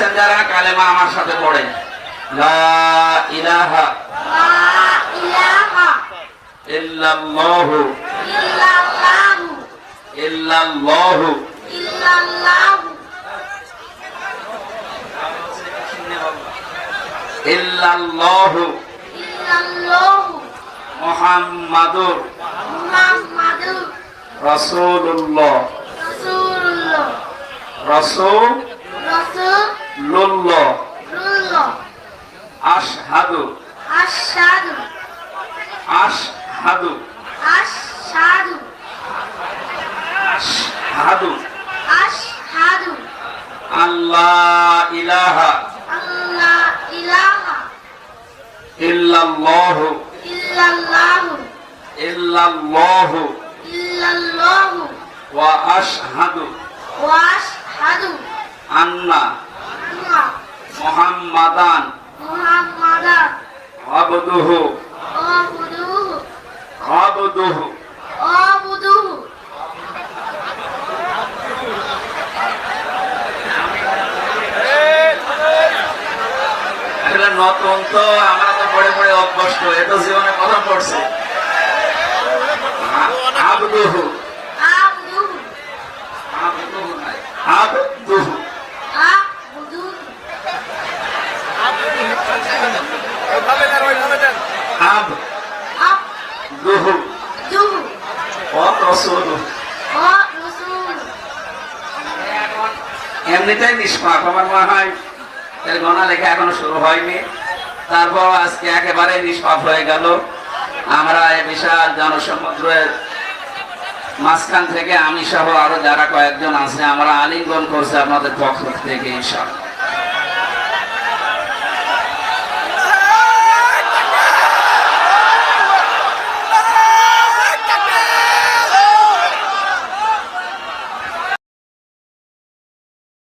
আছেন যারা? কালেমা আমার সাথে পড়েন। লা ইলাহা লা ইলাহা ইল্লাল্লাহু ইল্লাল্লাহু ইল্লাল্লাহু ইল্লাল্লাহু ইল্লাল্লাহু ইল্লাল্লাহু মুহাম্মাদুর মুহাম্মাদুর রাসূলুল্লাহ রাসূলুল্লাহ রাসূলুল্লাহ রাসূলুল্লাহ আশহাদু। আশহাদু। আশহাদু। আশহাদু। আশহাদু। আশহাদু। আল্লাহ ইলাহা। আল্লাহ ইলাহা। ইল্লাল্লাহু। ইল্লাল্লাহু। ইল্লাল্লাহু। ইল্লাল্লাহু। ওয়া আশহাদু। ওয়া আশহাদু। মুহাম্মাদান আবদুহু। আবদুহু। আবদুহু আবদুহু এটা নতুন তো, আমরা তো পড়ে পড়ে অভ্যস্ত, এ জীবনে কথা পড়ছে। আবদুহু। আবদুহু আবদুহু। আব। দুহু ও রসুলু। এমনিতেই নিষ্পাপ আমার মনে হয়। গণা লেখা এখনও শুরু হয়নি। তারপর আজকে একেবারে নিষ্পাপ হয়ে গেল। আমরা এই বিশাল জনসমুদ্রের মাঝখান থেকে আমি সহ আরও যারা কয়েকজন আছে আমরা আলিঙ্গন করছি আপনাদের পক্ষ থেকে ইনশাআল্লাহ।